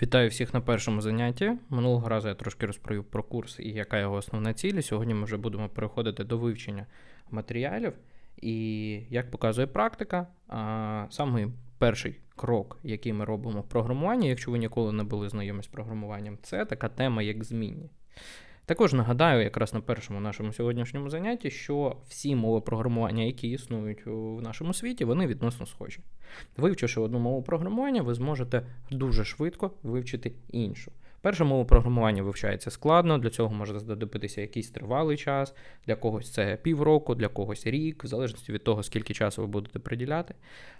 Вітаю всіх на першому занятті. Минулого разу я трошки розповів про курс і яка його основна ціль. Сьогодні ми вже будемо переходити до вивчення матеріалів. І як показує практика, самий перший крок, який ми робимо в програмуванні, якщо ви ніколи не були знайомі з програмуванням, це така тема, як змінні. Також нагадаю, якраз на першому нашому сьогоднішньому занятті, що всі мови програмування, які існують в нашому світі, вони відносно схожі. Вивчивши одну мову програмування, ви зможете дуже швидко вивчити іншу. Перша мова програмування вивчається складно, для цього може знадобитися якийсь тривалий час, для когось це півроку, для когось рік, в залежності від того, скільки часу ви будете приділяти.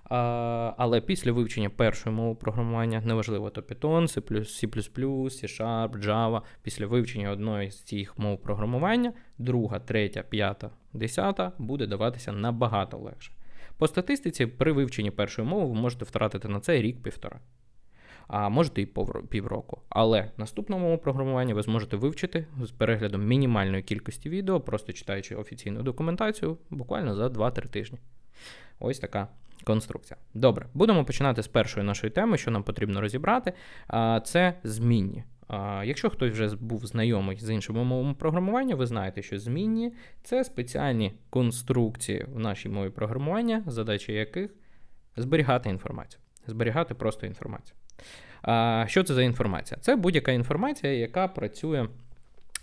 А, але після вивчення першої мови програмування, неважливо, то Python, C++, C++, C-Sharp, Java, після вивчення одної з цих мов програмування, друга, третя, п'ята, десята буде даватися набагато легше. По статистиці, при вивченні першої мови ви можете втратити на це рік-півтора. А можете і півроку. Але наступну мову програмування ви зможете вивчити з переглядом мінімальної кількості відео, просто читаючи офіційну документацію, буквально за 2-3 тижні. Ось така конструкція. Добре, будемо починати з першої нашої теми, що нам потрібно розібрати. Це змінні. Якщо хтось вже був знайомий з іншими мовами програмування, ви знаєте, що змінні це спеціальні конструкції в нашій мові програмування, задача яких зберігати інформацію. Зберігати просто інформацію. Що це за інформація? Це будь-яка інформація, яка працює.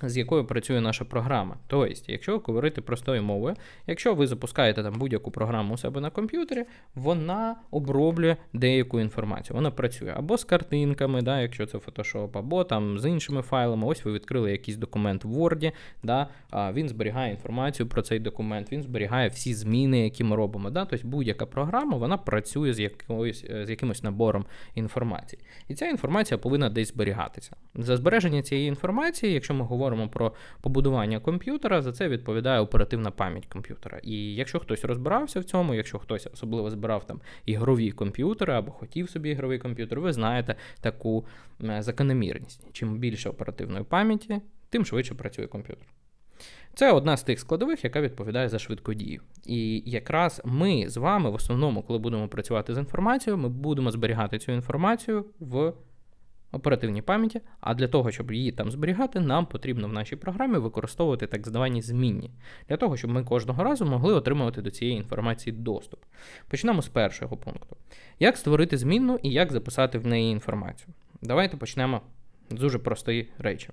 З якою працює наша програма. Тобто, якщо говорити простою мовою, якщо ви запускаєте там будь-яку програму у себе на комп'ютері, вона оброблює деяку інформацію. Вона працює або з картинками, да, якщо це Photoshop, або там з іншими файлами. Ось ви відкрили якийсь документ в Word, да, він зберігає інформацію про цей документ, він зберігає всі зміни, які ми робимо. Да? Тобто будь-яка програма вона працює з, якоюсь, з якимось набором інформації. І ця інформація повинна десь зберігатися. За збереження цієї інформації, якщо ми говоримо про побудування комп'ютера, за це відповідає оперативна пам'ять комп'ютера. І якщо хтось розбирався в цьому, якщо хтось особливо збирав там ігрові комп'ютери або хотів собі ігровий комп'ютер, ви знаєте таку закономірність. Чим більше оперативної пам'яті, тим швидше працює комп'ютер. Це одна з тих складових, яка відповідає за швидкодію. І якраз ми з вами в основному, коли будемо працювати з інформацією, ми будемо зберігати цю інформацію в оперативній пам'яті, а для того, щоб її там зберігати, нам потрібно в нашій програмі використовувати так звані змінні, для того, щоб ми кожного разу могли отримувати до цієї інформації доступ. Почнемо з першого пункту. Як створити змінну і як записати в неї інформацію? Давайте почнемо дуже простої речі.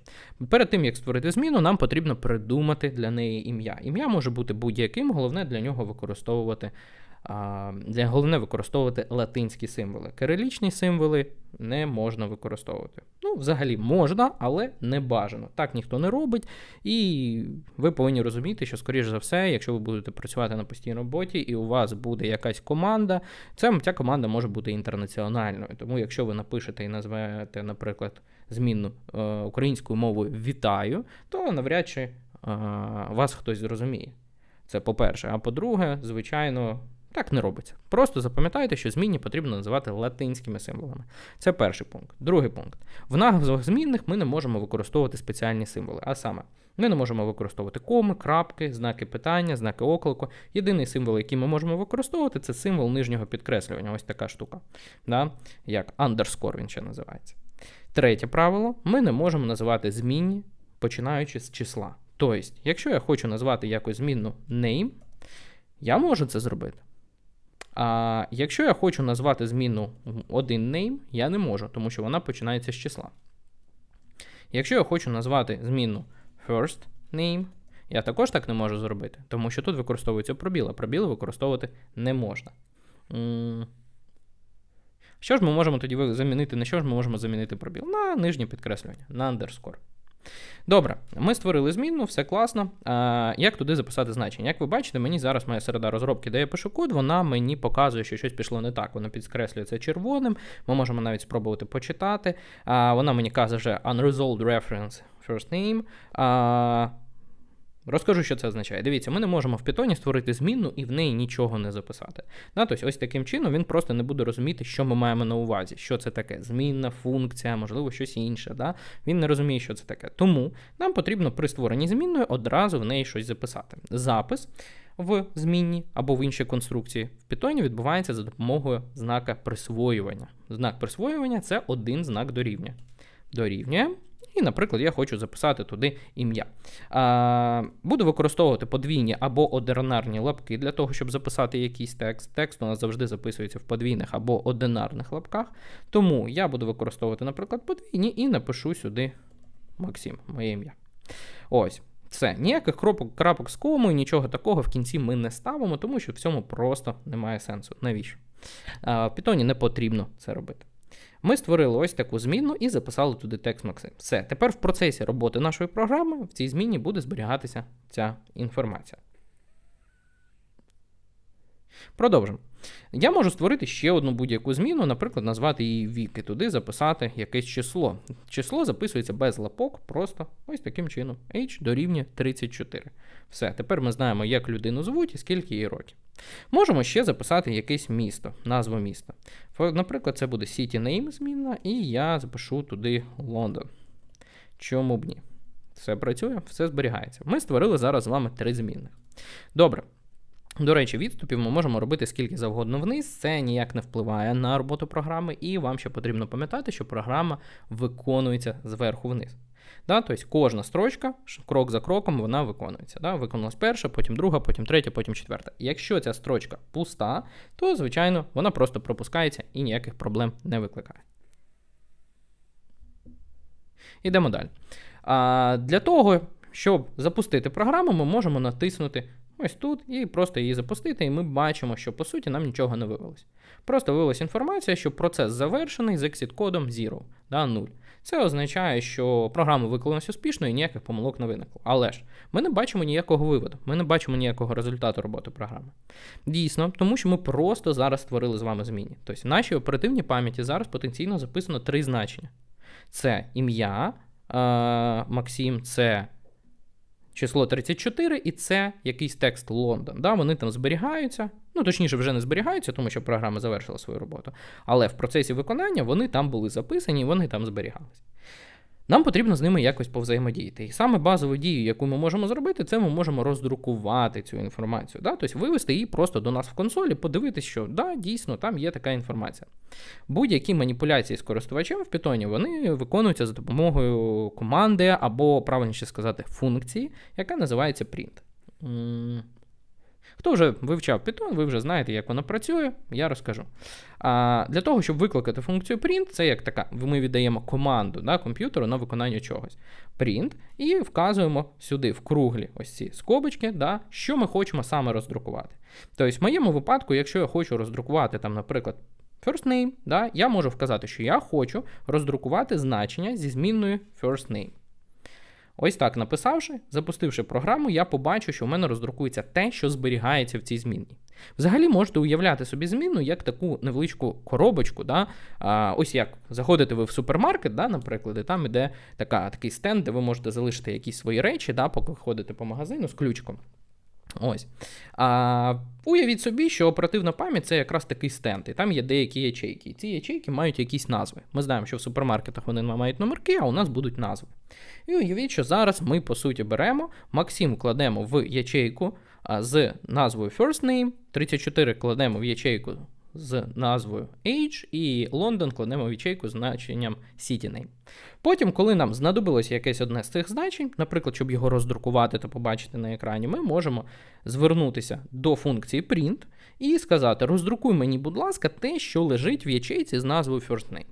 Перед тим, як створити зміну, нам потрібно придумати для неї ім'я. Ім'я може бути будь-яким, головне для нього використовувати. Для головне використовувати латинські символи. Кирилічні символи не можна використовувати. Ну, взагалі можна, але не бажано. Так ніхто не робить. І ви повинні розуміти, що, скоріш за все, якщо ви будете працювати на постійній роботі, і у вас буде якась команда, ця команда може бути інтернаціональною. Тому, якщо ви напишете і назвете, наприклад, змінну е, українською мовою вітаю, то навряд чи е, вас хтось зрозуміє. Це по-перше. А по-друге, звичайно, так не робиться. Просто запам'ятайте, що змінні потрібно називати латинськими символами. Це перший пункт. Другий пункт. В назвах змінних ми не можемо використовувати спеціальні символи. А саме, ми не можемо використовувати коми, крапки, знаки питання, знаки оклику. Єдиний символ, який ми можемо використовувати, це символ нижнього підкреслювання. Ось така штука. Да? Як underscore він ще називається. Третє правило: ми не можемо називати змінні, починаючи з числа. Тобто, якщо я хочу назвати якось змінну name, я можу це зробити. А якщо я хочу назвати зміну один name, я не можу, тому що вона починається з числа. Якщо я хочу назвати зміну first name, я також так не можу зробити, тому що тут використовується пробіл, а пробіли використовувати не можна. Що ж ми можемо тоді замінити? На що ж ми можемо замінити пробіл? На нижнє підкреслювання, на underscore. Добре, ми створили змінну, все класно. А, як туди записати значення? Як ви бачите, мені зараз моя середа розробки, де я пишу код, вона мені показує, що щось пішло не так. Вона підкреслює це червоним. Ми можемо навіть спробувати почитати. А, вона мені каже unresolved reference first name. А, Розкажу, що це означає. Дивіться, ми не можемо в Python створити змінну і в неї нічого не записати. Да, тобто ось таким чином він просто не буде розуміти, що ми маємо на увазі, що це таке. Змінна, функція, можливо, щось інше. Да? Він не розуміє, що це таке. Тому нам потрібно при створенні змінної одразу в неї щось записати. Запис в змінні або в іншій конструкції, в Python відбувається за допомогою знака присвоювання. Знак присвоювання це один знак дорівнює. Дорівнює. І, наприклад, я хочу записати туди ім'я. Буду використовувати подвійні або одинарні лапки для того, щоб записати якийсь текст. Текст у нас завжди записується в подвійних або одинарних лапках. Тому я буду використовувати, наприклад, подвійні і напишу сюди Максим, моє ім'я. Ось. Все, ніяких крапок, крапок з комою, нічого такого в кінці ми не ставимо, тому що в цьому просто немає сенсу. Навіщо? В Python не потрібно це робити. Ми створили ось таку зміну і записали туди текст Максим. Все, тепер в процесі роботи нашої програми в цій зміні буде зберігатися ця інформація. Продовжимо. Я можу створити ще одну будь-яку зміну, наприклад, назвати її вік і туди записати якесь число. Число записується без лапок, просто ось таким чином. H дорівнює 34. Все, тепер ми знаємо, як людину звуть і скільки їй років. Можемо ще записати якесь місто, назву міста. Наприклад, це буде City Name змінна, і я запишу туди Лондон. Чому б ні? Все працює, все зберігається. Ми створили зараз з вами три змінних. Добре. До речі, відступів ми можемо робити скільки завгодно вниз, це ніяк не впливає на роботу програми, і вам ще потрібно пам'ятати, що програма виконується зверху вниз. Да? Тобто кожна строчка, крок за кроком, вона виконується. Да? Виконалась перша, потім друга, потім третя, потім четверта. Якщо ця строчка пуста, то, звичайно, вона просто пропускається і ніяких проблем не викликає. Ідемо далі. А, Для того, щоб запустити програму, ми можемо натиснути ось тут і просто її запустити, і ми бачимо, що по суті нам нічого не вивелось. Просто вивелась інформація, що процес завершений з exit-кодом 0, да, 0. Це означає, що програма виконалася успішно і ніяких помилок не виникло. Але ж ми не бачимо ніякого виводу, ми не бачимо ніякого результату роботи програми. Дійсно, тому що ми просто зараз створили з вами зміни. Тобто в нашій оперативній пам'яті зараз потенційно записано три значення: це ім'я е, Максим, це число 34, і це якийсь текст Лондон. Да, Вони там зберігаються. Ну, точніше, вже не зберігаються, тому що програма завершила свою роботу. Але в процесі виконання вони там були записані вони там зберігалися. Нам потрібно з ними якось повзаємодіяти. І саме базову дію, яку ми можемо зробити, це ми можемо роздрукувати цю інформацію. Да? Тобто вивести її просто до нас в консолі, подивитися, що да, дійсно там є така інформація. Будь-які маніпуляції з користувачем в Python, вони виконуються за допомогою команди або, правильніше сказати, функції, яка називається print. Хто вже вивчав Python, ви вже знаєте, як воно працює, я розкажу. А Для того, щоб викликати функцію print, це як така, ми віддаємо команду да, комп'ютеру на виконання чогось. Print, і вказуємо сюди в круглі ось ці скобочки, да, що ми хочемо саме роздрукувати. Тобто, в моєму випадку, якщо я хочу роздрукувати, там, наприклад, first name, да, я можу вказати, що я хочу роздрукувати значення зі змінною first name. Ось так написавши, запустивши програму, я побачу, що в мене роздрукується те, що зберігається в цій змінній. Взагалі можете уявляти собі зміну як таку невеличку коробочку. Да? А, Ось як заходите ви в супермаркет, да, наприклад, і там іде така, такий стенд, де ви можете залишити якісь свої речі, да, поки ходите по магазину з ключком. Ось. А, Уявіть собі, що оперативна пам'ять це якраз такий стенд, і там є деякі ячейки. І ці ячейки мають якісь назви. Ми знаємо, що в супермаркетах вони мають номерки, а у нас будуть назви. І уявіть, що зараз ми, по суті, беремо, Максим кладемо в ячейку з назвою First Name, 34 кладемо в ячейку з назвою Age, і Лондон кладемо в ячейку з значенням City Name. Потім, коли нам знадобилося якесь одне з цих значень, наприклад, щоб його роздрукувати та побачити на екрані, ми можемо звернутися до функції print і сказати: роздрукуй мені, будь ласка, те, що лежить в ячейці з назвою First Name.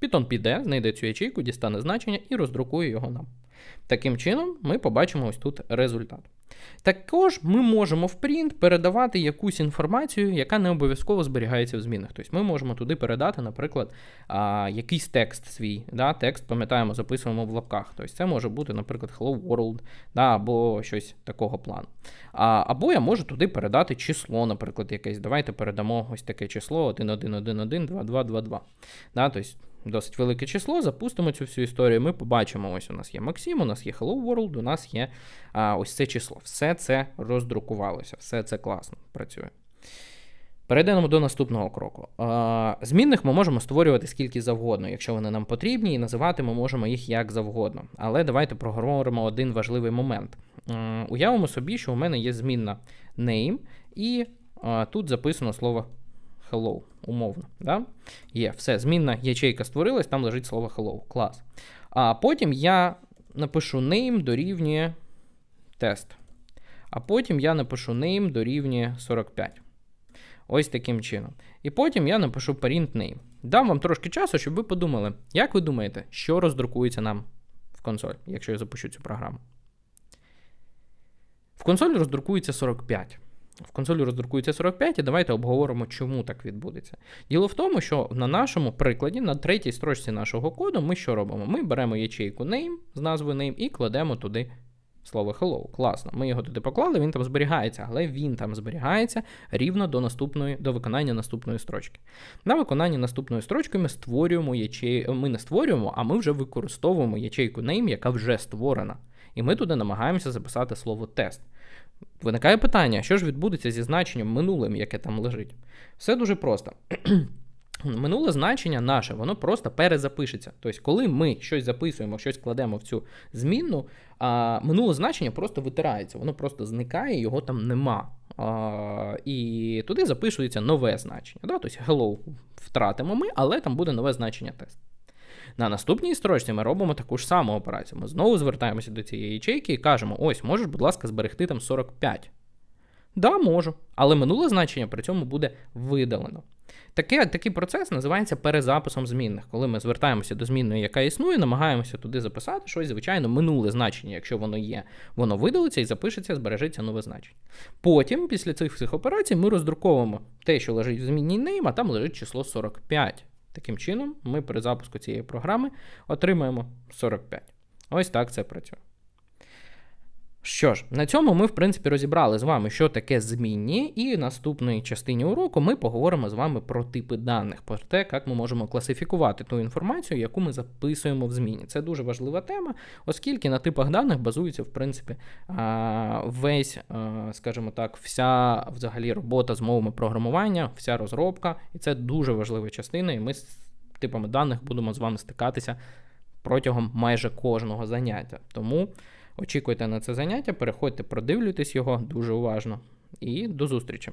Python піде, знайде цю ячейку, дістане значення і роздрукує його нам. Таким чином, ми побачимо ось тут результат. Також ми можемо в принт передавати якусь інформацію, яка не обов'язково зберігається в змінах. Тобто ми можемо туди передати, наприклад, якийсь текст свій. Да? Текст, пам'ятаємо, записуємо в лапках. Тобто Це може бути, наприклад, Hello World да? або щось такого плану. Або я можу туди передати число, наприклад, якесь. Давайте передамо ось таке число 11112222. Да? Тобто досить велике число, запустимо цю всю історію. Ми побачимо, ось у нас є Максим, у нас є Hello World, у нас є а, ось це число. Все це роздрукувалося, все це класно працює. Перейдемо до наступного кроку. Змінних ми можемо створювати скільки завгодно, якщо вони нам потрібні, і називати ми можемо їх як завгодно. Але давайте проговоримо один важливий момент. Уявимо собі, що у мене є змінна name, і тут записано слово hello, умовно. Да? Є, все, змінна ячейка створилась, там лежить слово hello. Клас. А потім я напишу name дорівнює тест. А потім я напишу name дорівнює 45. Ось таким чином. І потім я напишу parent name. Дам вам трошки часу, щоб ви подумали, як ви думаєте, що роздрукується нам в консоль, якщо я запущу цю програму. В консолі роздрукується 45. В консолі роздрукується 45, і давайте обговоримо, чому так відбудеться. Діло в тому, що на нашому прикладі, на третій строчці нашого коду, ми що робимо? Ми беремо ячейку name з назвою name і кладемо туди слово hello. Класно. Ми його туди поклали, він там зберігається, але він там зберігається рівно до наступної, до виконання наступної строчки. На виконанні наступної строчки ми створюємо ячей... ми не створюємо, а ми вже використовуємо ячейку name, яка вже створена. І ми туди намагаємося записати слово тест. Виникає питання, що ж відбудеться зі значенням минулим, яке там лежить? Все дуже просто. Минуле значення наше, воно просто перезапишеться. Тобто, коли ми щось записуємо, щось кладемо в цю змінну, а минуле значення просто витирається, воно просто зникає, його там нема. А, І туди записується нове значення. Да? Тобто hello втратимо ми, але там буде нове значення тест. На наступній строчці ми робимо таку ж саму операцію. Ми знову звертаємося до цієї ячейки і кажемо: ось, можеш, будь ласка, зберегти там 45. Да, можу. Але минуле значення при цьому буде видалено. Таке, Такий процес називається перезаписом змінних, коли ми звертаємося до змінної, яка існує, намагаємося туди записати щось, звичайно, минуле значення, якщо воно є, воно видалиться і запишеться, збережеться нове значення. Потім, після цих всіх операцій, ми роздруковуємо те, що лежить в змінній name, а там лежить число 45. Таким чином, ми при запуску цієї програми отримаємо 45. Ось так це працює. Що ж, на цьому ми, в принципі, розібрали з вами, що таке змінні, і в наступній частині уроку ми поговоримо з вами про типи даних, про те, як ми можемо класифікувати ту інформацію, яку ми записуємо в зміні. Це дуже важлива тема, оскільки на типах даних базується, в принципі, весь, скажімо так, вся взагалі робота з мовами програмування, вся розробка, і це дуже важлива частина, і ми з типами даних будемо з вами стикатися протягом майже кожного заняття. Тому. Очікуйте на це заняття, переходьте, продивлюйтесь його дуже уважно. І до зустрічі!